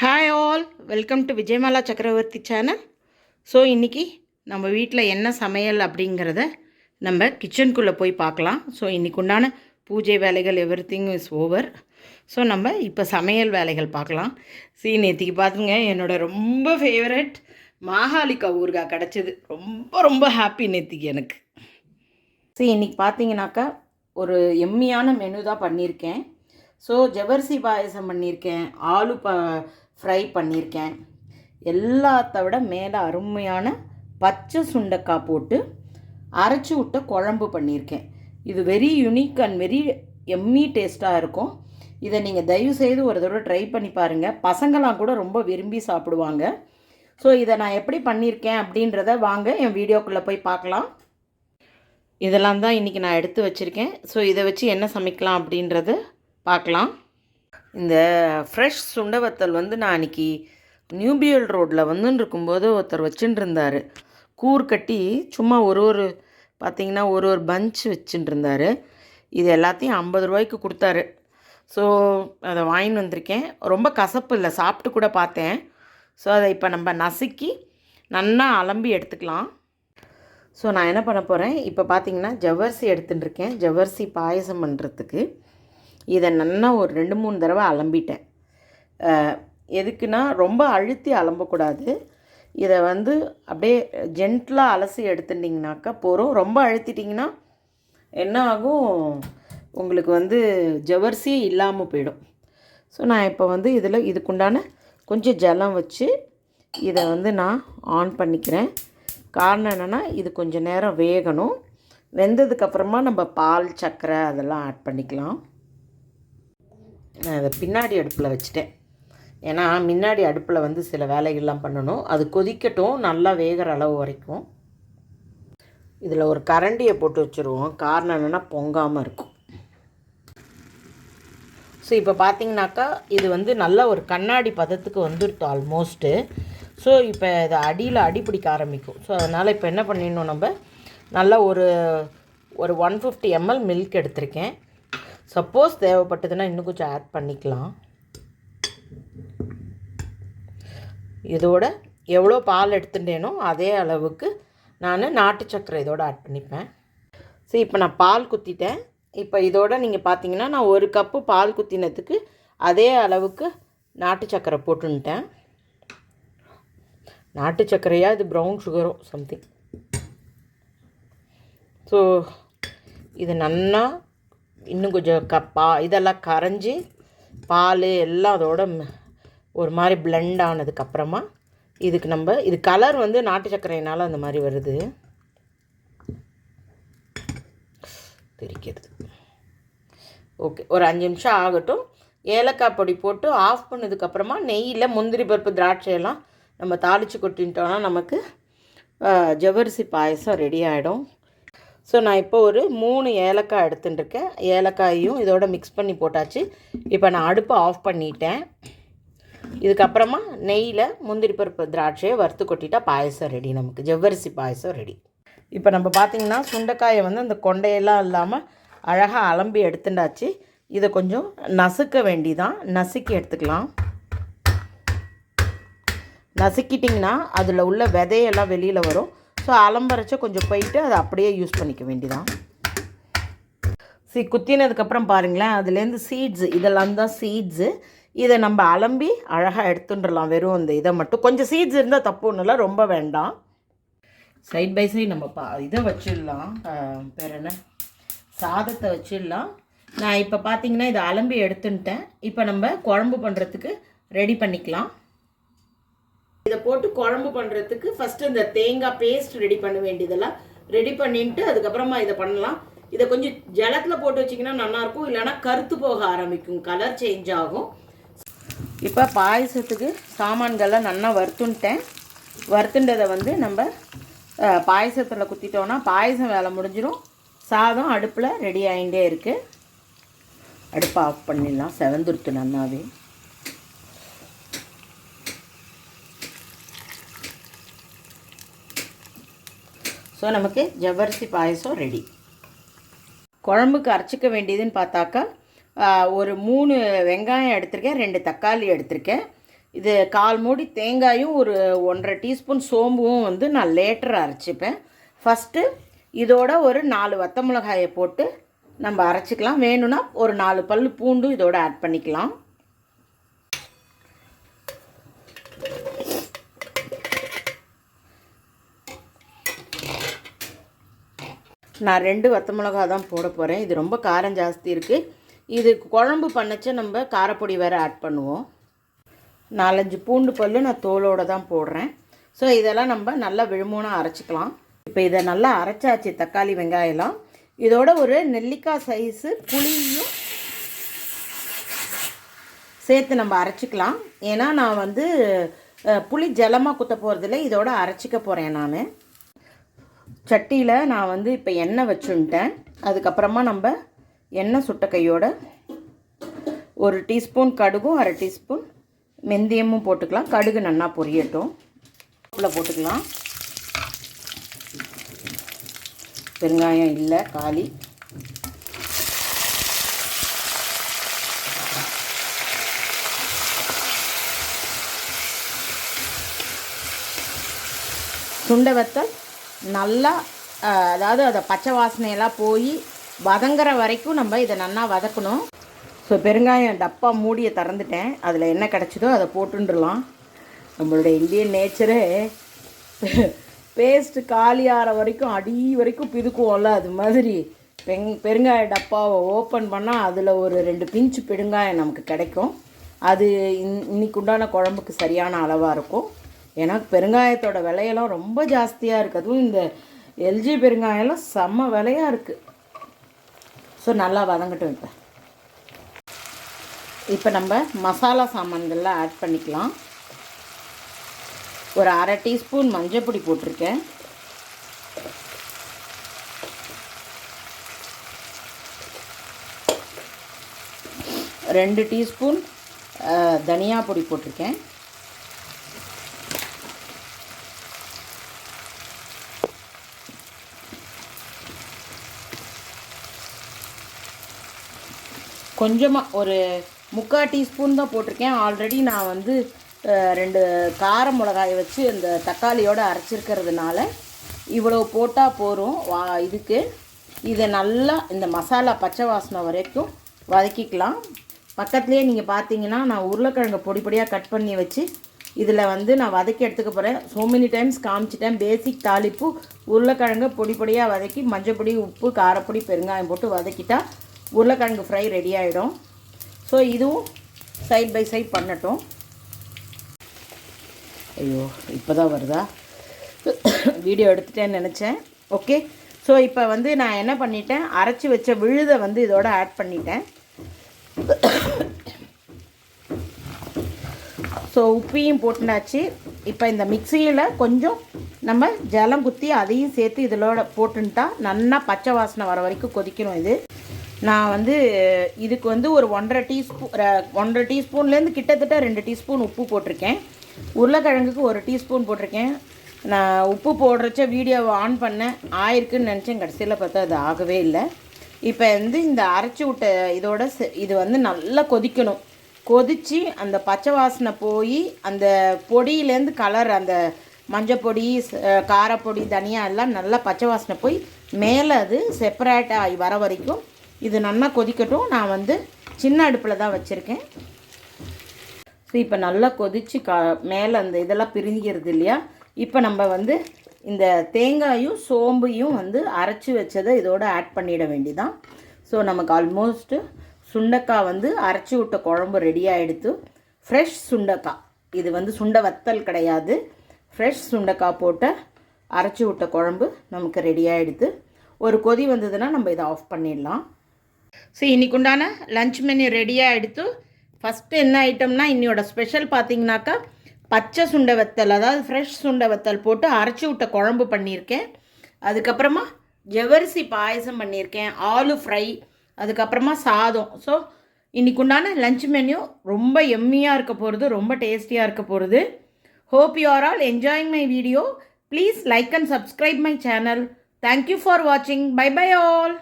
Hi all welcome to Vijayamala Chakravarthy channel so இன்றைக்கி நம்ம வீட்டில் என்ன சமையல் அப்படிங்கிறத நம்ம கிச்சனுக்குள்ளே போய் பார்க்கலாம். ஸோ இன்றைக்கு உண்டான பூஜை வேலைகள் everything is over so நம்ம இப்போ சமையல் வேலைகள் பார்க்கலாம். சீ நேற்றுக்கு பார்த்துங்க என்னோடய ரொம்ப ஃபேவரட் மாகாளிக்கா ஊறுகாய் கிடச்சிது. ரொம்ப ரொம்ப ஹாப்பி நேற்றுக்கு எனக்கு. சரி இன்றைக்கி பார்த்தீங்கன்னாக்கா ஒரு எம்மியான மெனு தான் பண்ணியிருக்கேன். ஸோ ஜவர்சி பாயசம் பண்ணியிருக்கேன். ஆலு ப ஃப்ரை பண்ணியிருக்கேன். எல்லாத்த விட மேலே அருமையான பச்சை சுண்டக்காய் போட்டு அரைச்சி விட்ட குழம்பு பண்ணியிருக்கேன். இது very unique and very yummy டேஸ்ட்டாக இருக்கும். இதை நீங்கள் தயவு செய்து ஒரு தடவை ட்ரை பண்ணி பாருங்கள் பசங்களாம் கூட ரொம்ப விரும்பி சாப்பிடுவாங்க. ஸோ இதை நான் எப்படி பண்ணியிருக்கேன் அப்படின்றத வாங்க என் வீடியோக்குள்ளே போய் பார்க்கலாம். இதெல்லாம் தான் இன்றைக்கி நான் எடுத்து வச்சுருக்கேன். ஸோ இதை வச்சு என்ன சமைக்கலாம் அப்படின்றது பார்க்கலாம். இந்த ஃப்ரெஷ் சுண்டவத்தல் வந்து நான் அன்றைக்கி நியூபியல் ரோட்டில் வந்துன்னு இருக்கும்போது ஒருத்தர் வச்சுட்டு இருந்தார் கூர் கட்டி சும்மா ஒரு ஒரு பார்த்தீங்கன்னா ஒரு ஒரு பஞ்ச் வச்சுட்டு இருந்தார் இது எல்லாத்தையும் ஐம்பது ரூபாய்க்கு கொடுத்தாரு. ஸோ அதை வாங்கின்னு வந்திருக்கேன். ரொம்ப கசப்பு இல்லை சாப்பிட்டு கூட பார்த்தேன். ஸோ அதை இப்போ நம்ம நசுக்கி நல்லா அலம்பி எடுத்துக்கலாம். ஸோ நான் என்ன பண்ண போகிறேன் இப்போ பார்த்தீங்கன்னா ஜவ்வரிசி எடுத்துட்டுருக்கேன் ஜவ்வரிசி பாயசம் பண்ணுறதுக்கு இதை நல்லா ஒரு ரெண்டு மூணு தடவை அலம்பிட்டேன். எதுக்குன்னா ரொம்ப அழுத்தி அலம்பக்கூடாது. இதை வந்து அப்படியே ஜென்ட்லாக அலசி எடுத்துட்டிங்கனாக்கா போகிறோம் ரொம்ப அழுத்திட்டிங்கன்னா என்ன ஆகும்? உங்களுக்கு வந்து ஜவ்வரிசியே இல்லாமல் போயிடும். ஸோ நான் இப்போ வந்து இதில் இதுக்குண்டான கொஞ்சம் ஜலம் வச்சு இதை வந்து நான் ஆன் பண்ணிக்கிறேன். காரணம் என்னென்னா இது கொஞ்சம் நேரம் வேகணும். வெந்ததுக்கப்புறமா நம்ம பால் சர்க்கரை அதெல்லாம் ஆட் பண்ணிக்கலாம். நான் இதை பின்னாடி அடுப்பில் வச்சுட்டேன். ஏன்னா முன்னாடி அடுப்பில் வந்து சில வேலைகள்லாம் பண்ணணும். அது கொதிக்கட்டும் நல்லா வேகிற அளவு வரைக்கும். இதில் ஒரு கரண்டியை போட்டு வச்சுருவோம். காரணம் என்னென்னா பொங்காமல் இருக்கும். ஸோ இப்போ பார்த்தீங்கன்னாக்கா இது வந்து நல்ல ஒரு கண்ணாடி பதத்துக்கு வந்துடுத்து ஆல்மோஸ்ட்டு. ஸோ இப்போ இதை அடியில் அடி பிடிக்க ஆரம்பிக்கும். ஸோ அதனால் இப்போ என்ன பண்ணிடணும் நம்ம? நல்லா ஒரு ஒரு ஒன் ஃபிஃப்டி எம்எல் மில்க் எடுத்திருக்கேன். சப்போஸ் தேவைப்பட்டதுன்னா இன்னும் கொஞ்சம் ஆட் பண்ணிக்கலாம். இதோட எவ்வளோ பால் எடுத்துட்டேனோ அதே அளவுக்கு நான் நாட்டு சக்கரை இதோட ஆட் பண்ணிப்பேன். சரி இப்போ நான் பால் குத்திட்டேன். இப்போ இதோட நீங்கள் பார்த்தீங்கன்னா நான் ஒரு கப்பு பால் குத்தினதுக்கு அதே அளவுக்கு நாட்டு சர்க்கரை போட்டுன்ட்டேன். நாட்டு சர்க்கரையா? இது ப்ரௌன் சுகரோ சம்திங் ஸோ இது நல்லா இன்னும் கொஞ்சம் கப்பா இதெல்லாம் கரைஞ்சி பால் எல்லாம் அதோட ம- ஒரு மாதிரி பிளெண்ட் ஆனதுக்கப்புறமா இதுக்கு நம்ம இது கலர் வந்து நாட்டு சர்க்கரையினால் அந்த மாதிரி வருது. தெரிக்கிறது. ஓகே ஒரு அஞ்சு நிமிஷம் ஆகட்டும். ஏலக்காய் பொடி போட்டு ஆஃப் பண்ணதுக்கப்புறமா நெய்யில் முந்திரி பருப்பு திராட்சை எல்லாம் நம்ம தாளித்து கொட்டின்ட்டோன்னா நமக்கு ஜவரிசி பாயசம் ரெடி ஆகிடும் ஸோ நான் இப்போ ஒரு மூணு ஏலக்காய் எடுத்துட்டுருக்கேன். ஏலக்காயும் இதோட மிக்ஸ் பண்ணி போட்டாச்சு. இப்போ நான் அடுப்பை ஆஃப் பண்ணிட்டேன். இதுக்கப்புறமா நெய்யில் முந்திரி பருப்பு திராட்சையை வறுத்து கொட்டிட்டா பாயசம் ரெடி நமக்கு. ஜவ்வரிசி பாயசம் ரெடி இப்போ நம்ம பார்த்திங்கன்னா சுண்டைக்காயை வந்து அந்த கொண்டையெல்லாம் இல்லாமல் அழகாக அலம்பி எடுத்துட்டாச்சு. இதை கொஞ்சம் நசுக்க வேண்டிதான். நசுக்கி எடுத்துக்கலாம். நசுக்கிட்டிங்கன்னா அதில் உள்ள விதையெல்லாம் வெளியில் வரும். ஸோ அலம்பரைச்ச கொஞ்சம் போயிட்டு அதை அப்படியே யூஸ் பண்ணிக்க வேண்டிதான் சி குத்தினதுக்கப்புறம் பாருங்களேன் அதுலேருந்து சீட்ஸ் இதெல்லாம் தான் சீட்ஸு இதை நம்ம அலம்பி அழகாக எடுத்துட்டுலாம் வெறும் அந்த இதை மட்டும். கொஞ்சம் சீட்ஸ் இருந்தால் தப்பு ஒன்றும் ரொம்ப வேண்டாம். சைட் பை சைடு நம்ம பா இதை வச்சிடலாம். பேர் என்ன? சாதத்தை வச்சிடலாம். நான் இப்போ பார்த்தீங்கன்னா இதை அலம்பி எடுத்துன்ட்டேன். இப்போ நம்ம குழம்பு பண்ணுறதுக்கு ரெடி பண்ணிக்கலாம். இதை போட்டு குழம்பு பண்ணுறதுக்கு ஃபஸ்ட்டு இந்த தேங்காய் பேஸ்ட் ரெடி பண்ண வேண்டியதெல்லாம் ரெடி பண்ணிட்டு அதுக்கப்புறமா இதை பண்ணலாம். இதை கொஞ்சம் ஜலத்தில் போட்டு வச்சிங்கன்னா நல்லாயிருக்கும். இல்லைன்னா கருத்து போக ஆரம்பிக்கும். கலர் சேஞ்ச் ஆகும். இப்போ பாயசத்துக்கு சாமான்கள்லாம் நல்லா வறுத்துன்ட்டேன். வறுத்துண்டதை வந்து நம்ம பாயசத்தில் குத்திட்டோன்னா பாயசம் வேலை முடிஞ்சிடும் சாதம் அடுப்பில் ரெடி ஆகிட்டே இருக்குது அடுப்பை ஆஃப் பண்ணிடலாம். செவந்துருத்து நல்லாவே. ஸோ நமக்கு ஜவ்வரிசி பாயசம் ரெடி குழம்புக்கு அரைச்சிக்க வேண்டியதுன்னு பார்த்தாக்கா ஒரு மூணு வெங்காயம் எடுத்திருக்கேன் ரெண்டு தக்காளி எடுத்திருக்கேன். இது கால் மூடி தேங்காயும் ஒரு ஒன்றரை டீஸ்பூன் சோம்பும் வந்து நான் லேட்டர் அரைச்சிப்பேன். ஃபஸ்ட்டு இதோட ஒரு நாலு வத்த மிளகாயை போட்டு நம்ம அரைச்சிக்கலாம். வேணும்னா ஒரு நாலு பல் பூண்டும் இதோட ஆட் பண்ணிக்கலாம். நான் ரெண்டு வத்த மிளகா தான் போட போகிறேன் இது ரொம்ப காரம் ஜாஸ்தி இருக்குது இது குழம்பு பண்ணச்ச நம்ம காரப்பொடி வேறு ஆட் பண்ணுவோம். நாலஞ்சு பூண்டு பல் நான் தோலோடு தான் போடுறேன். ஸோ இதெல்லாம் நம்ம நல்லா விழுமூணாக அரைச்சிக்கலாம். இப்போ இதை நல்லா அரைச்சாச்சு தக்காளி வெங்காயம்லாம். இதோட ஒரு நெல்லிக்காய் சைஸு புளியும் சேர்த்து நம்ம அரைச்சிக்கலாம். ஏன்னா நான் வந்து புளி ஜலமாக குத்த போகிறதில்ல இதோட அரைச்சிக்க போகிறேன் நான். சட்டியில் நான் வந்து இப்போ எண்ணெய் வச்சுட்டேன். அதுக்கப்புறமா நம்ம எண்ணெய் சுட்ட கையோட ஒரு டீஸ்பூன் கடுகும் அரை டீஸ்பூன் மெந்தியமும் போட்டுக்கலாம். கடுகு நல்லா பொரியட்டும். உள்ள போட்டுக்கலாம். பெருங்காயம் இல்லை காலி. சுண்டை வத்தல் நல்லா அதாவது அதை பச்சை வாசனையெல்லாம் போய் வதங்குற வரைக்கும் நம்ம இதை நல்லா வதக்கணும். ஸோ பெருங்காயம் டப்பா மூடியை திறந்துட்டேன். அதில் என்ன கிடச்சிதோ அதை போட்டுன்றலாம் நம்மளுடைய இந்தியன் நேச்சரே. பேஸ்ட்டு காலி ஆகிற வரைக்கும் அடி வரைக்கும் பிதுக்குவோம்ல அது மாதிரி. பெங் பெருங்காய டப்பாவை ஓப்பன் பண்ணால் அதில் ஒரு ரெண்டு பிஞ்சு பெருங்காயம் நமக்கு கிடைக்கும். அது இன் இன்னைக்கு உண்டான குழம்புக்கு சரியான அளவாக இருக்கும். ஏன்னா பெருங்காயத்தோட விலையெல்லாம் ரொம்ப ஜாஸ்தியாக இருக்குது அதுவும் இந்த எல்ஜி பெருங்காயம்லாம் செம்ம விலையாக இருக்குது ஸோ நல்லா வதங்கட்டும் இப்போ. இப்போ நம்ம மசாலா சாமான்கள்லாம் ஆட் பண்ணிக்கலாம். ஒரு அரை டீஸ்பூன் மஞ்சப்பொடி போட்டிருக்கேன். ரெண்டு டீஸ்பூன் தனியா பொடி போட்டிருக்கேன். கொஞ்சமாக ஒரு முக்கால் டீஸ்பூன் தான் போட்டிருக்கேன். ஆல்ரெடி நான் வந்து ரெண்டு கார மிளகாயை வச்சு இந்த தக்காளியோடு அரைச்சிருக்கிறதுனால இவ்வளோ போட்டால் போகிறோம் வா இதுக்கு இதை நல்லா இந்த மசாலா பச்சை வாசனை வரைக்கும் வதக்கிக்கலாம். பக்கத்துலேயே நீங்கள் பார்த்தீங்கன்னா நான் உருளைக்கிழங்கு பொடி பொடியாக கட் பண்ணி வச்சு இதில் வந்து நான் வதக்கி எடுத்துக்க போகிறேன் ஸோ மெனி டைம்ஸ் காமிச்சிட்டேன். பேசிக் தாளிப்பு உருளைக்கிழங்கு பொடி பொடியாக வதக்கி மஞ்சப்பொடி உப்பு காரப்பொடி பெருங்காயம் போட்டு வதக்கிட்டா உருளைக்கிழங்கு ஃப்ரை ரெடி ஆகிடும் ஸோ இதுவும் சைட் பை சைட் பண்ணட்டும். ஐயோ இப்போ தான் வருதா? வீடியோ எடுத்துட்டேன்னு நினச்சேன். ஓகே ஸோ இப்போ வந்து நான் என்ன பண்ணிட்டேன்? அரைச்சி வச்ச விழுதை வந்து இதோட ஆட் பண்ணிட்டேன். ஸோ உப்பையும் போட்டுனாச்சு. இப்போ இந்த மிக்சியில் கொஞ்சம் நம்ம ஜலம் குத்தி அதையும் சேர்த்து இதிலோட போட்டுன்ட்டா நல்லா பச்சை வாசனை வர வரைக்கும் கொதிக்கணும் இது. நான் வந்து இதுக்கு வந்து ஒரு ஒன்றரை டீஸ்பூ ஒன்றரை டீஸ்பூன்லேருந்து கிட்டத்தட்ட ரெண்டு டீஸ்பூன் உப்பு போட்டிருக்கேன். உருளைக்கிழங்குக்கு ஒரு டீஸ்பூன் போட்டிருக்கேன். நான் உப்பு போடுறச்ச வீடியோவை ஆன் பண்ணேன். ஆயிருக்குன்னு நினச்சேன். கடைசியில் பார்த்தா அது ஆகவே இல்லை. இப்போ வந்து இந்த அரைச்சி விட்ட இதோட செ- இது வந்து நல்லா கொதிக்கணும். கொதித்து அந்த பச்சை வாசனை போய் அந்த பொடியிலேருந்து கலர் அந்த மஞ்சப்பொடி பொடி காரப்பொடி தனியா எல்லாம் நல்லா பச்சை வாசனை போய் மேலே அது செப்பரேட் ஆகி வர வரைக்கும் இது நல்லா கொதிக்கட்டும். நான் வந்து சின்ன அடுப்பில் தான் வச்சுருக்கேன். ஸோ இப்போ நல்லா கொதித்து கா மேலே அந்த இதெல்லாம் பிரிஞ்சிக்கிறது இல்லையா? இப்போ நம்ம வந்து இந்த தேங்காயும் சோம்பையும் வந்து அரைச்சி வச்சதை இதோடு ஆட் பண்ணிட வேண்டிதான். ஸோ நமக்கு ஆல்மோஸ்ட்டு சுண்டக்காய் வந்து அரைச்சி விட்ட குழம்பு ரெடி ஆகிடுத்து ஃப்ரெஷ் சுண்டக்காய். இது வந்து சுண்டை வத்தல் கிடையாது. ஃப்ரெஷ் சுண்டக்காய் போட்ட அரைச்சி விட்ட குழம்பு நமக்கு ரெடி ஆகிடுது ஒரு கொதி வந்ததுன்னா நம்ம இதை ஆஃப் பண்ணிடலாம். ஸோ இன்னைக்கு உண்டான லஞ்ச் மெனு ரெடியாக எடுத்து ஃபஸ்ட்டு என்ன ஐட்டம்னா இன்னையோட ஸ்பெஷல் பார்த்தீங்கன்னாக்கா பச்சை சுண்டை வத்தல் அதாவது ஃப்ரெஷ் சுண்டை வத்தல் போட்டு அரைச்சி விட்ட குழம்பு பண்ணியிருக்கேன். அதுக்கப்புறமா ஜவரிசி பாயசம் பண்ணியிருக்கேன் ஆலு ஃப்ரை அதுக்கப்புறமா சாதம். ஸோ இன்றைக்கு உண்டான லஞ்ச் மென்யூ ரொம்ப எம்மியாக இருக்க போகிறது ரொம்ப டேஸ்டியாக இருக்க போகிறது hope you are all enjoying my video please like and subscribe my channel thank you for வாட்சிங் பை பை ஆல்